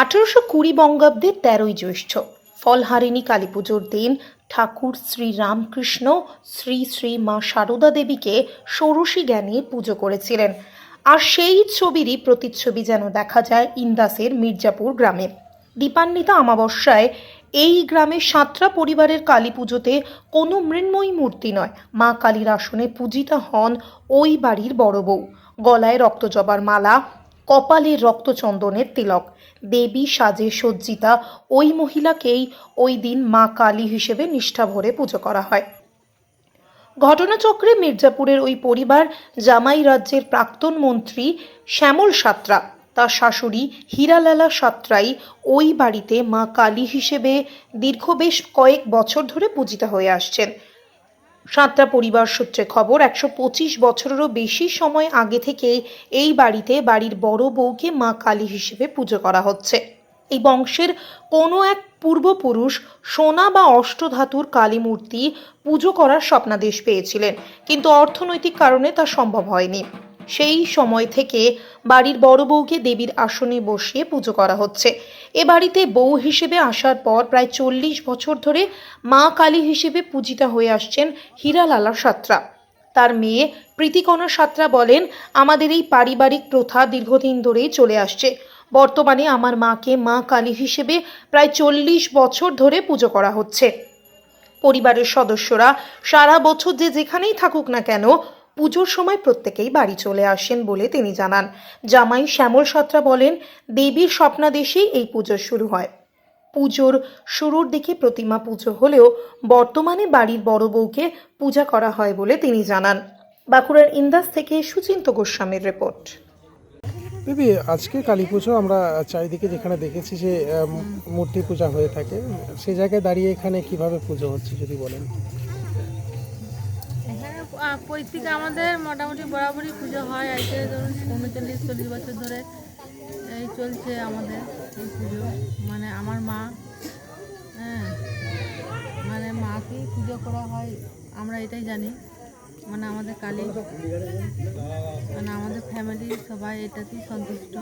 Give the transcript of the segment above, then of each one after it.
আঠেরোশো কুড়ি বঙ্গাব্দের তেরোই জ্যৈষ্ঠ, ফলহারিণী কালী পুজোর দিন ঠাকুর শ্রী রামকৃষ্ণ, শ্রী শ্রী মা সারদা দেবীকে ষোড়শী জ্ঞানে পুজো করেছিলেন। আর সেই ছবিরই প্রতিচ্ছবি যেন দেখা যায় ইন্দাসের মির্জাপুর গ্রামে। দীপান্বিতা আমাবস্যায় এই গ্রামের সাঁতরা পরিবারের কালী পুজোতে কোনো মৃন্ময়ী মূর্তি নয়, মা কালীর আসনে পূজিতা হন ওই বাড়ির বড় বউ। গলায় রক্তজবার মালা কপালে রক্তচন্দনের তিলক। দেবী সাজে সজ্জিতা, ওই মহিলাকেই ওই দিন মা কালী হিসেবে নিষ্ঠা ভরে পুজো করা হয়। ঘটনাচক্রে মির্জাপুরের ওই পরিবার, জামাই রাজ্যের প্রাক্তন মন্ত্রী শ্যামল সাত্রা, তার শাশুড়ি হীরালালা সাত্রাই ওই বাড়িতে মা কালী হিসেবে দীর্ঘ বেশ কয়েক বছর ধরে পূজিতা হয়ে আসছেন। সাঁতরা পরিবার সূত্রে খবর, একশো পঁচিশ বছরেরও বেশি সময় আগে থেকে এই বাড়িতে বাড়ির বড় বউকে মা কালী হিসেবে পুজো করা হচ্ছে। এই বংশের কোনো এক পূর্বপুরুষ সোনা বা অষ্টধাতুর কালী মূর্তি পুজো করার স্বপ্নাদেশ পেয়েছিলেন, কিন্তু অর্থনৈতিক কারণে তা সম্ভব হয়নি। সেই সময় থেকে বাড়ির বড় বউকে দেবীর আসনে বসিয়ে পুজো করা হচ্ছে। এ বাড়িতে বউ হিসেবে আসার পর প্রায় চল্লিশ বছর ধরে মা কালী হিসেবে পূজিতা হয়ে আসছেন হীরালালা সাত্রা। তার মেয়ে প্রীতিকণা সাত্রা বলেন, আমাদের এই পারিবারিক প্রথা দীর্ঘদিন ধরেই চলে আসছে। বর্তমানে আমার মাকে মা কালী হিসেবে প্রায় চল্লিশ বছর ধরে পুজো করা হচ্ছে। পরিবারের সদস্যরা সারা বছর যে যেখানেই থাকুক না কেন পুজোর সময় প্রত্যেকেই বাড়ি চলে আসেন বলে তিনি জানান। জামাই শ্যামল সত্রা বলেন, দেবীর স্বপ্নাদেশেই এই পুজো শুরু হয়। পুজোর শুরুর দিকে প্রতিমা পুজো হলেও বর্তমানে বাড়ির বড় বউকে পূজা করা হয় বলে তিনি জানান। বাঁকুড়ার ইন্দাস থেকে সুচিন্ত গোস্বামীর রিপোর্ট। দিদি, আজকে কালী পুজো আমরা চারিদিকে যেখানে দেখেছি যে মূর্তি পূজা হয়ে থাকে সেই জায়গায় দাঁড়িয়ে এখানে কীভাবে পুজো হচ্ছে যদি বলেন? পৈতৃক আমাদের মোটামুটি বরাবরই পুজো হয় আজকে ধরুন উনচল্লিশ চল্লিশ বছর ধরে এই চলছে আমাদের এই পুজো। মানে আমার মা হ্যাঁ মানে মাকেই পুজো করা হয়, আমরা এটাই জানি। মানে আমাদের কালী মানে আমাদের ফ্যামিলি সবাই এটাতেই সন্তুষ্ট।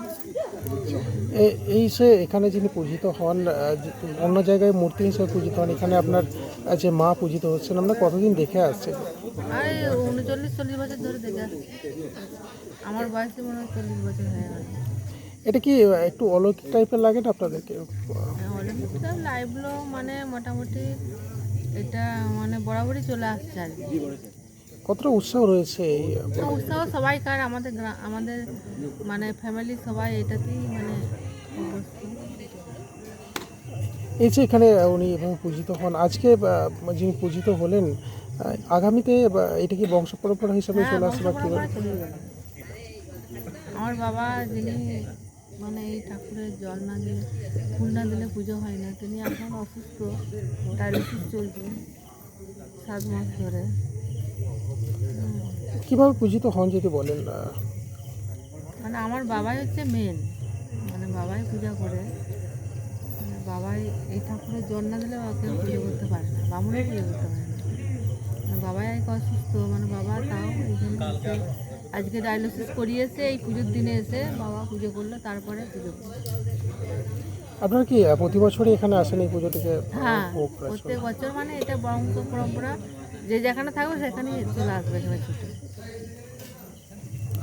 এই সে এখানে যিনি পূজিত হন অন্য জায়গায় মূর্তি হিসেবে পূজিত হন এখানে আপনার যে মা পূজিত হচ্ছেন আমরা কতদিন দেখে আসছি? আর উনচল্লিশ চল্লিশ বছর ধরে দেখে আসছি। আমার বয়সে মনে হয় চল্লিশ বছর হয়ে গেছে। এটা কি একটু অলৌকিক টাইপের লাগে না আপনাদেরকে? অলিম্পিকটা লাইভগুলো মানে মোটামুটি এটা মানে বরাবরই চলে আসছে আর কি। কতটা উৎসাহ রয়েছে এই উৎসাহ সবাইকার আমাদের আমাদের মানে ফ্যামিলি সবাই এটাতেই মানে। এই যে এখানে উনি এভাবে পূজিত হন আজকে যিনি পূজিত হলেন আগামীতে এটা কি বংশ পরম্পরা হিসাবে হ্যাঁ, চলে আসবে বা যাবে। আমার বাবা যিনি মানে এই ঠাকুরের জল না দিলে ফুল না দিলে পুজো হয় না তিনি এখন অসুস্থ ডায়ালিসিস চলছে সাত মাস ধরে কীভাবে পূজিত হন যদি বলেন আহ, মানে আমার বাবাই হচ্ছে মেন মানে বাবাই পূজা করে। মানে বাবাই এই ঠাকুরের জল না দিলে কেউ পুজো করতে পারে না। বামুনও পুজো করতে পারে না। মানে বাবাই এক অসুস্থ। মানে বাবা তাও আজকে ডায়ালিসিস করিয়েছে এই পুজোর দিনে এসে বাবা পুজো করল তারপরে পুজো আপনারা কি প্রতি বছরই এখানে আসেন এই পুজোটিকে হ্যাঁ প্রত্যেক বছর মানে এটা বংশ পরম্পরা। যে যেখানে থাকবে সেখানেই চলে আসবে এখানে ছুটে।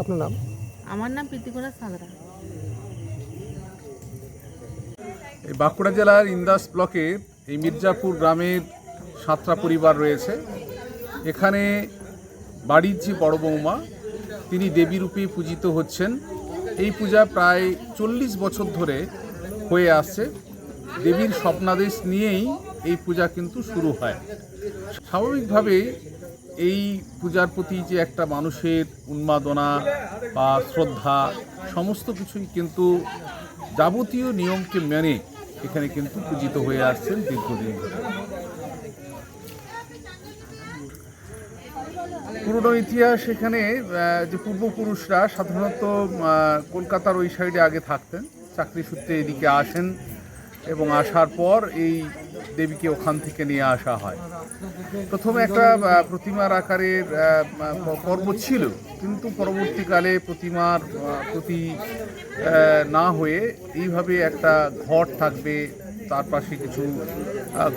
আপনার নাম? আমার নাম প্রীতিকোনা সাঁতরা। এই বাঁকুড়া জেলার ইন্দাস ব্লকের এই মির্জাপুর গ্রামের সাতটা পরিবার রয়েছে। এখানে বাড়ির যে বড় বৌমা তিনি দেবী রূপে পূজিত হচ্ছেন। এই পূজা প্রায় চল্লিশ বছর ধরে হয়ে আসছে। দেবীর স্বপ্নাদেশ নিয়েই এই পূজা কিন্তু শুরু হয়। স্বাভাবিকভাবে এই পূজার প্রতি যে একটা মানুষের উন্মাদনা বা শ্রদ্ধা, সমস্ত কিছুই কিন্তু যাবতীয় নিয়মকে মেনে এখানে কিন্তু পূজিত হয়ে আসছেন দীর্ঘদিন ধরে। পুরনো ইতিহাস এখানে যে পূর্বপুরুষরা সাধারণত কলকাতার ওই সাইডে আগে থাকতেন, চাকরি সূত্রে এদিকে আসেন এবং আসার পর এই দেবীকে ওখান থেকে নিয়ে আসা হয়। প্রথমে একটা প্রতিমার আকারের পর্ব ছিল। কিন্তু পরবর্তীকালে প্রতিমার প্রতি না হয়ে এইভাবে একটা ঘর থাকবে। তার পাশে কিছু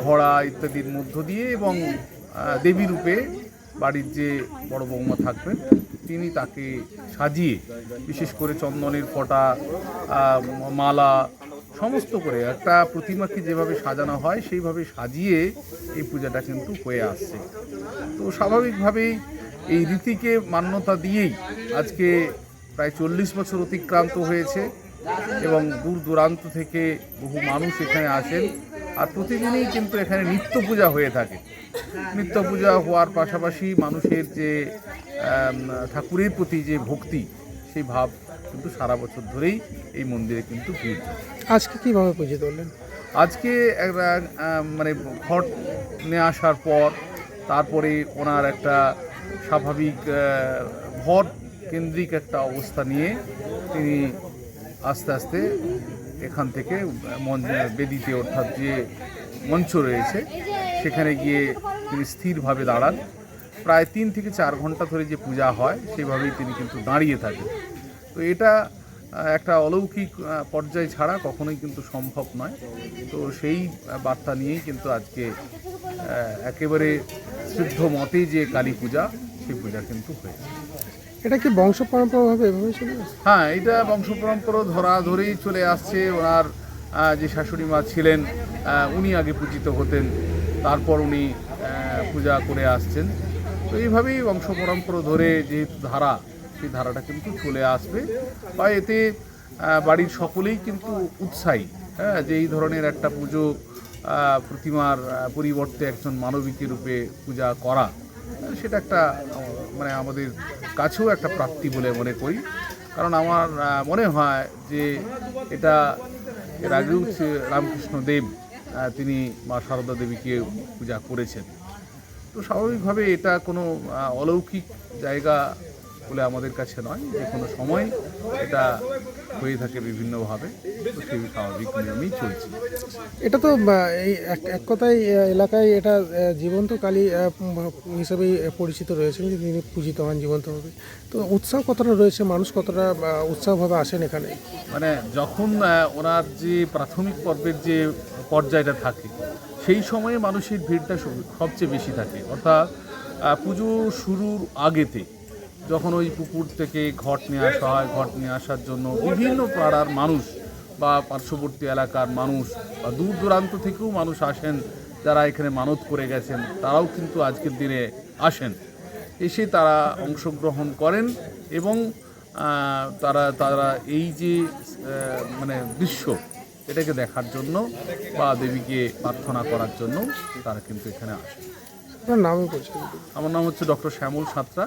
ঘোড়া ইত্যাদির মধ্য দিয়ে এবং দেবী রূপে বাড়ির যে বড় বৌমা থাকবেন, তিনি তাকে সাজিয়ে, বিশেষ করে চন্দনের ফটা মালা সমস্ত করে একটা প্রতিমাকে যেভাবে সাজানো হয়, সেইভাবে সাজিয়ে এই পূজাটা কিন্তু হয়ে আসছে। তো স্বাভাবিকভাবেই এই রীতিকে মান্যতা দিয়েই আজকে প্রায় চল্লিশ বছর অতিক্রান্ত হয়েছে এবং দূর দূরান্ত থেকে বহু মানুষ এখানে আসেন আর প্রতিদিনই কিন্তু এখানে নিত্য পূজা হয়ে থাকে। নিত্য পূজা হওয়ার পাশাপাশি মানুষের যে ঠাকুরের প্রতি যে ভক্তি, সেই ভাব কিন্তু সারা বছর ধরেই এই মন্দিরে কিন্তু ভিড় আজকে কীভাবে পুজো করলেন আজকে একটা মানে ঘট নিয়ে আসার পর তারপরে ওনার একটা স্বাভাবিক ভট কেন্দ্রিক একটা অবস্থা নিয়ে তিনি আস্তে আস্তে এখান থেকে বেদিতে অর্থাৎ যে মঞ্চ রয়েছে সেখানে গিয়ে তিনি স্থিরভাবে দাঁড়ান। প্রায় তিন থেকে চার ঘণ্টা ধরে যে পূজা হয় সেভাবেই তিনি কিন্তু দাঁড়িয়ে থাকেন। তো এটা একটা অলৌকিক পর্যায় ছাড়া কখনোই কিন্তু সম্ভব নয়। তো সেই বার্তা নিয়েই কিন্তু আজকে একেবারে সিদ্ধ মতে যে কালী পূজা সেই পূজা কিন্তু হয়েছে। এটা কি বংশ পরম্পরাভাবে এভাবে চলে হ্যাঁ এটা বংশ পরম্পরা ধরা ধরেই চলে আসছে। ওনার যে শাশুড়ি মা ছিলেন উনি আগে পূজিত হতেন তারপর উনি পূজা করে আসছেন। তো এইভাবেই বংশ পরম্পরা ধরে যেহেতু ধারা সেই ধারাটা কিন্তু চলে আসবে বা এতে বাড়ির সকলেই কিন্তু উৎসাহী হ্যাঁ যে এই ধরনের একটা পুজো প্রতিমার পরিবর্তে একজন মানবিকের রূপে পূজা করা সেটা একটা মানে আমাদের কাছেও একটা প্রাপ্তি বলে মনে করি। কারণ আমার মনে হয় যে এটা এর আগেও রামকৃষ্ণ দেব তিনি মা সারদা দেবীকে পূজা করেছেন। তো স্বাভাবিকভাবে এটা কোনো অলৌকিক জায়গা বলে আমাদের কাছে নয় যে কোনো সময় এটা হয়ে থাকে বিভিন্নভাবে। তো সেই স্বাভাবিক নিয়মেই চলছে। এটা তো এই এক এক কথায় এলাকায় এটা জীবন্ত কালী হিসেবেই পরিচিত রয়েছেন যে তিনি পূজিত হন জীবন্তভাবে। তো উৎসাহ কতটা রয়েছে? মানুষ কতটা উৎসাহভাবে আসেন এখানে? মানে যখন ওনার যে প্রাথমিক পর্বের যে পর্যায়টা থাকে সেই সময়ে মানুষের ভিড়টা সবচেয়ে বেশি থাকে। অর্থাৎ পুজো শুরুর আগেতে যখন ওই পুকুর থেকে ঘট নিয়ে আসা হয় ঘট নিয়ে আসার জন্য বিভিন্ন পাড়ার মানুষ বা পার্শ্ববর্তী এলাকার মানুষ বা দূর দূরান্ত থেকেও মানুষ আসেন যারা এখানে মানত করে গেছেন তারাও কিন্তু আজকের দিনে আসেন। এসে তারা অংশগ্রহণ করেন এবং তারা তারা এই যে মানে দৃশ্য এটাকে দেখার জন্য বা দেবীকে প্রার্থনা করার জন্য তারা কিন্তু এখানে আসে আমার নাম হচ্ছে ডক্টর শ্যামল সাঁতরা।